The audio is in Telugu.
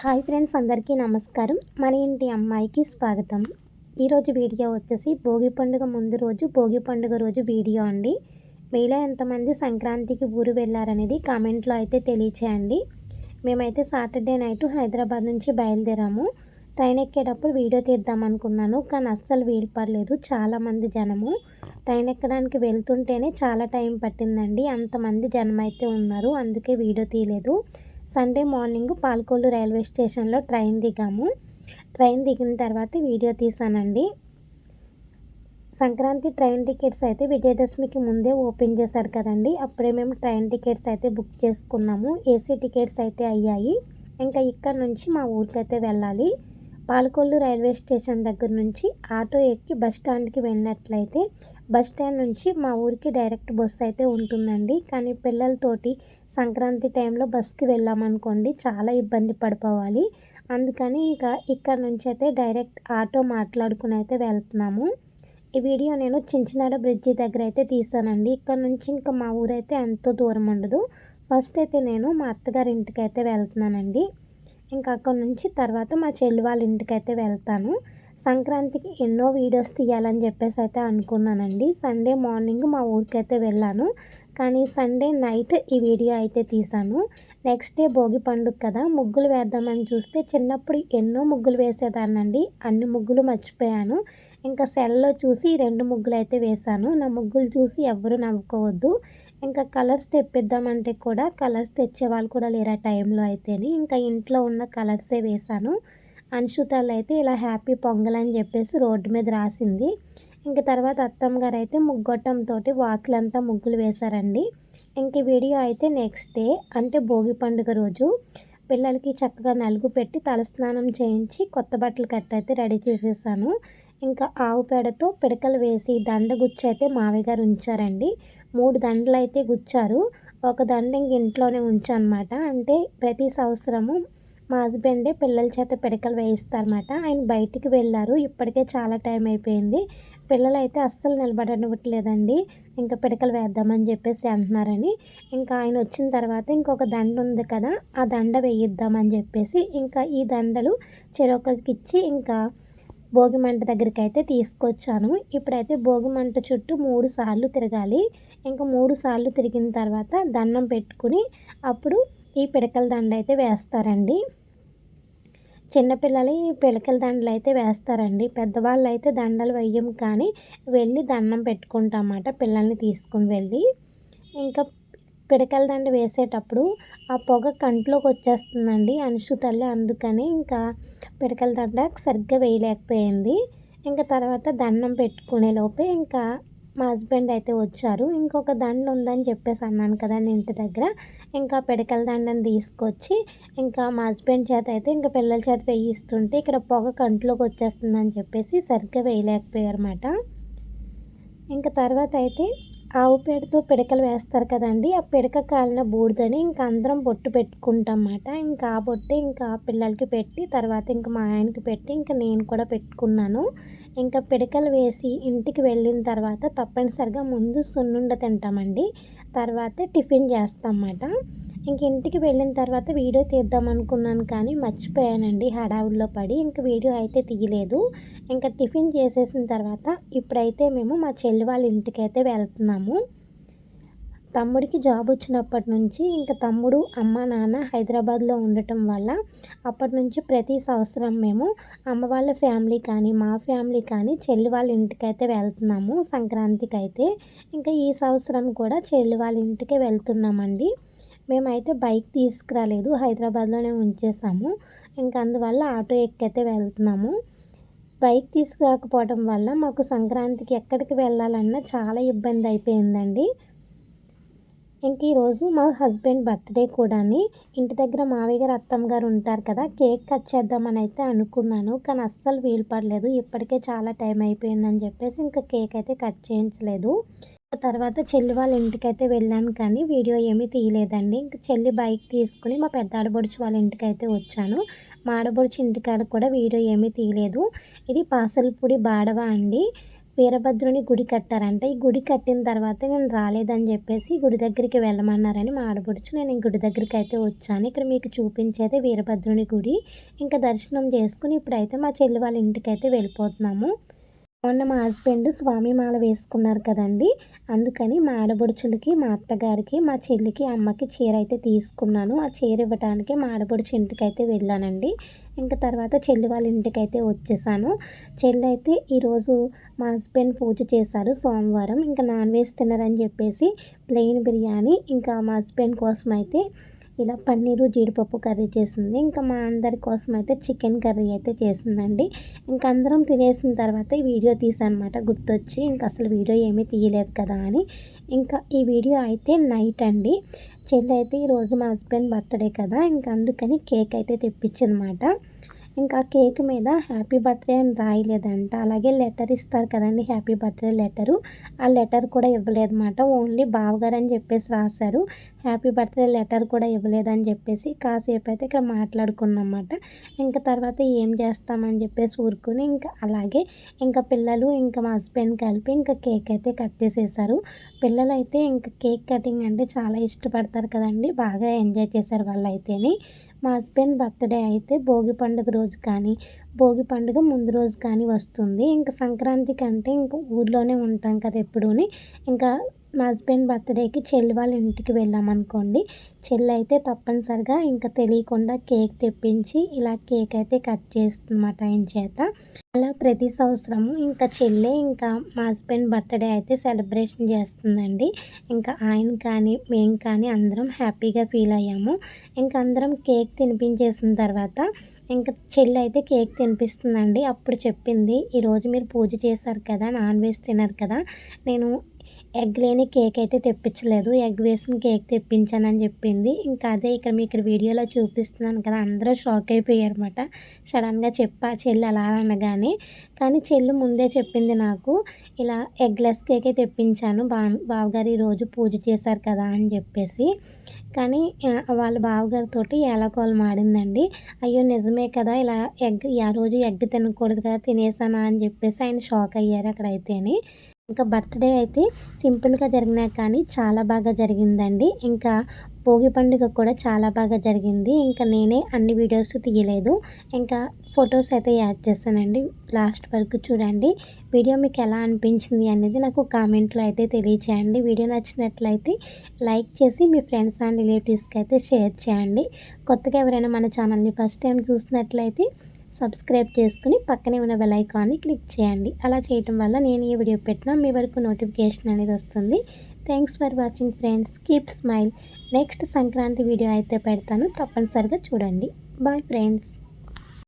హాయ్ ఫ్రెండ్స్ అందరికీ నమస్కారం. మన ఇంటి అమ్మాయికి స్వాగతం. ఈరోజు వీడియో వచ్చేసి భోగి పండుగ ముందు రోజు భోగి పండుగ రోజు వీడియో అండి. మీలో ఎంతమంది సంక్రాంతికి ఊరు వెళ్ళారనేది కామెంట్లో అయితే తెలియచేయండి. మేమైతే సాటర్డే నైట్ హైదరాబాద్ నుంచి బయలుదేరాము. ట్రైన్ ఎక్కేటప్పుడు వీడియో తీద్దాం అనుకున్నాను కానీ అస్సలు వీలు పడలేదు. చాలామంది జనము ట్రైన్ ఎక్కడానికి వెళ్తుంటేనే చాలా టైం పట్టిందండి. అంతమంది జనం అయితే ఉన్నారు అందుకే వీడియో తీయలేదు. సండే మార్నింగ్ పాల్కోలు రైల్వే స్టేషన్లో ట్రైన్ దిగాము. ట్రైన్ దిగిన తర్వాత వీడియో తీసానండి. సంక్రాంతి ట్రైన్ టికెట్స్ అయితే విజయదశమికి ముందే ఓపెన్ చేశారు కదండి. అప్పుడే మేము ట్రైన్ టికెట్స్ అయితే బుక్ చేసుకున్నాము. ఏసీ టికెట్స్ అయితే అయ్యాయి. ఇంకా ఇక్కడ నుంచి మా ఊరికైతే వెళ్ళాలి. పాలకొల్లు రైల్వే స్టేషన్ దగ్గర నుంచి ఆటో ఎక్కి బస్ స్టాండ్కి వెళ్ళినట్లయితే బస్ స్టాండ్ నుంచి మా ఊరికి డైరెక్ట్ బస్సు అయితే ఉంటుందండి. కానీ పిల్లలతోటి సంక్రాంతి టైంలో బస్కి వెళ్ళామనుకోండి చాలా ఇబ్బంది పడిపోవాలి. అందుకని ఇంకా ఇక్కడ నుంచి అయితే డైరెక్ట్ ఆటో మాట్లాడుకుని అయితే వెళ్తున్నాము. ఈ వీడియో నేను చించినాడ బ్రిడ్జి దగ్గర అయితే తీసానండి. ఇక్కడ నుంచి ఇంకా మా ఊరైతే ఎంతో దూరం ఉండదు. ఫస్ట్ అయితే నేను మా అత్తగారి ఇంటికి అయితే వెళ్తున్నానండి. ఇంకా అక్కడ నుంచి తర్వాత మా చెల్లి వాళ్ళ ఇంటికి అయితే వెళ్తాను. సంక్రాంతికి ఎన్నో వీడియోస్ తీయాలని చెప్పేసి అయితే అనుకున్నానండి. సండే మార్నింగ్ మా ఊరికైతే వెళ్ళాను. కానీ సండే నైట్ ఈ వీడియో అయితే తీసాను నెక్స్ట్ డే భోగి పండుగ కదా ముగ్గులు వేద్దామని చూస్తే చిన్నప్పుడు ఎన్నో ముగ్గులు వేసేదాన్నండి. అన్ని ముగ్గులు మర్చిపోయాను. ఇంకా సెల్లో చూసి రెండు ముగ్గులు అయితే వేశాను. నా ముగ్గులు చూసి ఎవరు నవ్వుకోవద్దు. ఇంకా కలర్స్ తెప్పిద్దామంటే కూడా కలర్స్ తెచ్చే వాళ్ళు కూడా లేరు ఆ టైంలో అయితేని. ఇంకా ఇంట్లో ఉన్న కలర్సే వేశాను. అన్షుతాలు అయితే ఇలా హ్యాపీ పొంగల్ అని చెప్పేసి రోడ్డు మీద రాసింది. ఇంక తర్వాత అత్తమ్మ గారు అయితే ముగ్గొట్టంతో వాకిలంతా ముగ్గులు వేశారండి. ఇంక వీడియో అయితే నెక్స్ట్ డే అంటే భోగి పండుగ రోజు. పిల్లలకి చక్కగా నలుగు పెట్టి తలస్నానం చేయించి కొత్త బట్టలు కట్టి అయితే రెడీ చేసేసాను. ఇంకా ఆవు పేడతో పిడకలు వేసి దండ గుచ్చి అయితే మావయ్య గారు ఉంచారండి. మూడు దండలు అయితే గుచ్చారు. ఒక దండ ఇంక ఇంట్లోనే ఉంచానమాట అంటే ప్రతి సంవత్సరము మా హస్బెండే పిల్లల చేత పిడకలు వేయిస్తారన్నమాట. ఆయన బయటికి వెళ్ళారు. ఇప్పటికే చాలా టైం అయిపోయింది. పిల్లలు అయితే అస్సలు నిలబడనివ్వట్లేదండి. ఇంకా పిడకలు వేద్దామని చెప్పేసి అంటున్నారని. ఇంకా ఆయన వచ్చిన తర్వాత ఇంకొక దండ ఉంది కదా ఆ దండ వేయిద్దామని చెప్పేసి ఇంకా ఈ దండలు చెరొకరికి ఇచ్చి ఇంకా భోగి మంట దగ్గరికి అయితే తీసుకొచ్చాను. ఇప్పుడైతే భోగి మంట చుట్టూ మూడు సార్లు తిరగాలి. ఇంకా మూడు సార్లు తిరిగిన తర్వాత దండం పెట్టుకుని అప్పుడు ఈ పిడకల దండ అయితే వేస్తారండి. చిన్నపిల్లలు ఈ పిడకల దండలు అయితే వేస్తారండి. పెద్దవాళ్ళు అయితే దండలు వేయం కానీ వెళ్ళి దండం పెట్టుకుంటామన్నమాట పిల్లల్ని తీసుకుని వెళ్ళి. ఇంకా పిడకల దండ వేసేటప్పుడు ఆ పొగ కంట్లోకి వచ్చేస్తుందండి అనుషు తల్లి. అందుకని ఇంకా పిడకల దండ సరిగ్గా వేయలేకపోయింది. ఇంకా తర్వాత దండం పెట్టుకునే లోపే ఇంకా మా హస్బెండ్ అయితే వచ్చారు. ఇంకొక దండ ఉందని చెప్పేసి అన్నాను కదా ఇంటి దగ్గర. ఇంకా పిడకల దండని తీసుకొచ్చి ఇంకా మా హస్బెండ్ చేత అయితే ఇంకా పిల్లల చేత వేయిస్తుంటే ఇక్కడ పొగ కంట్లోకి వచ్చేస్తుందని చెప్పేసి సరిగ్గా వేయలేకపోయారు అన్నమాట ఇంకా తర్వాత అయితే ఆవు పేడతో పిడకలు వేస్తారు కదండి. ఆ పిడక కాలిన బూడిదని ఇంకా అందరం బొట్టు పెట్టుకుంటాం అన్నమాట ఇంకా ఆ బొట్టు ఇంకా పిల్లలకి పెట్టి తర్వాత ఇంకా మా ఆయనకి పెట్టి ఇంకా నేను కూడా పెట్టుకున్నాను. ఇంకా పిడకలు వేసి ఇంటికి వెళ్ళిన తర్వాత తప్పనిసరిగా ముందు సున్నుండ తింటామండి. తర్వాత టిఫిన్ చేస్తాం అన్నమాట ఇంక ఇంటికి వెళ్ళిన తర్వాత వీడియో తీద్దాం అనుకున్నాను కానీ మర్చిపోయానండి హడావుల్లో పడి. ఇంక వీడియో అయితే తీయలేదు. ఇంకా టిఫిన్ చేసేసిన తర్వాత ఇప్పుడైతే మేము మా చెల్లి వాళ్ళ ఇంటికి అయితే వెళ్తున్నాము. తమ్ముడికి జాబ్ వచ్చినప్పటి నుంచి ఇంకా తమ్ముడు అమ్మ నాన్న హైదరాబాద్లో ఉండటం వల్ల అప్పటి నుంచి ప్రతి సంవత్సరం మేము అమ్మ వాళ్ళ ఫ్యామిలీ కానీ మా ఫ్యామిలీ కానీ చెల్లి వాళ్ళ ఇంటికి అయితే వెళ్తున్నాము సంక్రాంతికి అయితే ఇంకా ఈ సంవత్సరం కూడా చెల్లి వాళ్ళ ఇంటికే వెళ్తున్నామండి. మేమైతే బైక్ తీసుకురాలేదు. హైదరాబాద్లోనే ఉంచేసాము. ఇంకా అందువల్ల ఆటో ఎక్కైతే వెళ్తున్నాము బైక్ తీసుకురాకపోవడం వల్ల మాకు సంక్రాంతికి ఎక్కడికి వెళ్ళాలన్నా చాలా ఇబ్బంది అయిపోయిందండి. ఇంక ఈరోజు మా హస్బెండ్ బర్త్డే కూడా ఇంటి దగ్గర మావయ్య గారు అత్తమ్మ గారు ఉంటారు కదా కేక్ కట్ చేద్దామని అయితే అనుకున్నాను. కానీ అస్సలు వీలు పడలేదు. ఇప్పటికే చాలా టైం అయిపోయిందని చెప్పేసి ఇంకా కేక్ అయితే కట్ చేయించలేదు. తర్వాత చెల్లి వాళ్ళ ఇంటికి అయితే వెళ్ళాను కానీ వీడియో ఏమీ తీయలేదండి. ఇంక చెల్లి బైక్ తీసుకుని మా పెద్ద ఆడబొడుచు వాళ్ళ ఇంటికి అయితే వచ్చాను. మా ఆడబొడుచు ఇంటికాడ కూడా వీడియో ఏమీ తీయలేదు. ఇది పాసలపూడి బాడవ అండి. వీరభద్రుని గుడి కట్టారంట. ఈ గుడి కట్టిన తర్వాత నేను రాలేదని చెప్పేసి గుడి దగ్గరికి వెళ్ళమన్నారని మా ఆడపడుచు నేను ఈ గుడి దగ్గరికి అయితే వచ్చాను. ఇక్కడ మీకు చూపించేది వీరభద్రుని గుడి. ఇంకా దర్శనం చేసుకుని ఇప్పుడైతే మా చెల్లి వాళ్ళ ఇంటికి అయితే వెళ్ళిపోతున్నాము. మొన్న మా హస్బెండ్ స్వామి మాల వేసుకున్నారు కదండి. అందుకని మా ఆడబొడుచులకి మా అత్తగారికి మా చెల్లికి అమ్మకి చీర అయితే తీసుకున్నాను. ఆ చీర ఇవ్వడానికి మా ఆడబొడుచు ఇంటికి అయితే వెళ్ళానండి. ఇంకా తర్వాత చెల్లి వాళ్ళ ఇంటికి అయితే వచ్చేసాను. చెల్లి అయితే ఈరోజు మా హస్బెండ్ పూజ చేశారు సోమవారం. ఇంకా నాన్ వెజ్ తిన్నారని చెప్పేసి ప్లెయిన్ బిర్యానీ ఇంకా మా హస్బెండ్ కోసం అయితే ఇలా పన్నీరు జీడిపప్పు కర్రీ చేసింది. ఇంకా మా అందరి కోసం అయితే చికెన్ కర్రీ అయితే చేసిందండి. ఇంకా అందరం తినేసిన తర్వాత ఈ వీడియో తీసానమాట గుర్తొచ్చి. ఇంకా అసలు వీడియో ఏమీ తీయలేదు కదా అని. ఇంకా ఈ వీడియో అయితే నైట్ అండి. చెల్లి అయితే ఈరోజు మా హస్బెండ్ బర్త్డే కదా. ఇంకా అందుకని కేక్ అయితే తెప్పించనమాట ఇంకా కేక్ మీద హ్యాపీ బర్త్డే అని రాయలేదంట. అలాగే లెటర్ ఇస్తారు కదండి హ్యాపీ బర్త్డే లెటరు. ఆ లెటర్ కూడా ఇవ్వలేదన్నమాట. ఓన్లీ బావగారు అని చెప్పేసి రాశారు. హ్యాపీ బర్త్డే లెటర్ కూడా ఇవ్వలేదని చెప్పేసి కాసేపు అయితే ఇక్కడ మాట్లాడుకున్నమాట ఇంకా తర్వాత ఏం చేస్తామని చెప్పేసి ఊరుకుని ఇంకా అలాగే ఇంకా పిల్లలు ఇంకా మా హస్బెండ్ కలిపి ఇంకా కేక్ అయితే కట్ చేసేసారు. పిల్లలు అయితే ఇంకా కేక్ కటింగ్ అంటే చాలా ఇష్టపడతారు కదండి. బాగా ఎంజాయ్ చేశారు వాళ్ళు అయితేనే మా హస్బెండ్ బర్త్డే అయితే భోగి పండుగ రోజు కానీ భోగి పండుగ ముందు రోజు కానీ వస్తుంది. ఇంకా సంక్రాంతి కంటే ఇంకా ఊర్లోనే ఉంటాం కదా ఎప్పుడూని. ఇంకా మా హస్బెండ్ బర్త్డేకి చెల్లి వాళ్ళ ఇంటికి వెళ్ళామనుకోండి చెల్లి అయితే తప్పనిసరిగా ఇంకా తెలియకుండా కేక్ తెప్పించి ఇలా కేక్ అయితే కట్ చేస్తుందన్నమాట ఆయన చేత. అలా ప్రతి సంవత్సరము ఇంకా చెల్లె ఇంకా మా హస్బెండ్ బర్త్డే అయితే సెలబ్రేషన్ చేస్తుందండి. ఇంకా ఆయన కానీ మేము కానీ అందరం హ్యాపీగా ఫీల్ అయ్యాము. ఇంకా అందరం కేక్ తినిపించేసిన తర్వాత ఇంకా చెల్లి అయితే కేక్ తినిపిస్తుందండి. అప్పుడు చెప్పింది ఈరోజు మీరు పూజ చేశారు కదా నాన్ వెజ్ తిన్నారు కదా నేను ఎగ్ లేని కేక్ అయితే తెప్పించలేదు. ఎగ్ వేసిన కేక్ తెప్పించానని చెప్పింది. ఇంకా అదే ఇక్కడ మీ ఇక్కడ వీడియోలో చూపిస్తున్నాను కదా అందరూ షాక్ అయిపోయారు అనమాట సడన్గా చెప్పా చెల్లి అలా అనగానే. కానీ చెల్లి ముందే చెప్పింది నాకు ఇలా ఎగ్లెస్ కేకే తెప్పించాను. బా బావగారు ఈరోజు పూజ చేశారు కదా అని చెప్పేసి. కానీ వాళ్ళ బావగారితో ఏలకోలు మాడిందండి. అయ్యో నిజమే కదా ఇలా ఎగ్ ఆ రోజు ఎగ్ తినకూడదు కదా తినేసానా అని చెప్పేసి ఆయన షాక్ అయ్యారు అక్కడైతేనే. ఇంకా బర్త్డే అయితే సింపుల్గా జరిగినా కానీ చాలా బాగా జరిగిందండి. ఇంకా భోగి పండుగ కూడా చాలా బాగా జరిగింది. ఇంకా నేనే అన్ని వీడియోస్ తీయలేదు. ఇంకా ఫొటోస్ అయితే యాడ్ చేస్తానండి లాస్ట్ వరకు చూడండి. వీడియో మీకు ఎలా అనిపించింది అనేది నాకు కామెంట్లో అయితే తెలియచేయండి. వీడియో నచ్చినట్లయితే లైక్ చేసి మీ ఫ్రెండ్స్ అండ్ రిలేటివ్స్కి అయితే షేర్ చేయండి. కొత్తగా ఎవరైనా మన ఛానల్ని ఫస్ట్ టైం చూసినట్లయితే సబ్స్క్రైబ్ చేసుకుని పక్కనే ఉన్న బెల్ ఐకాన్ని క్లిక్ చేయండి. అలా చేయటం వల్ల నేను ఏ వీడియో పెట్టినా మీ వరకు నోటిఫికేషన్ అనేది వస్తుంది. Thanks for watching friends keep smile next Sankranti video అయితే పెడతాను. తప్పనిసరిగా చూడండి. Bye friends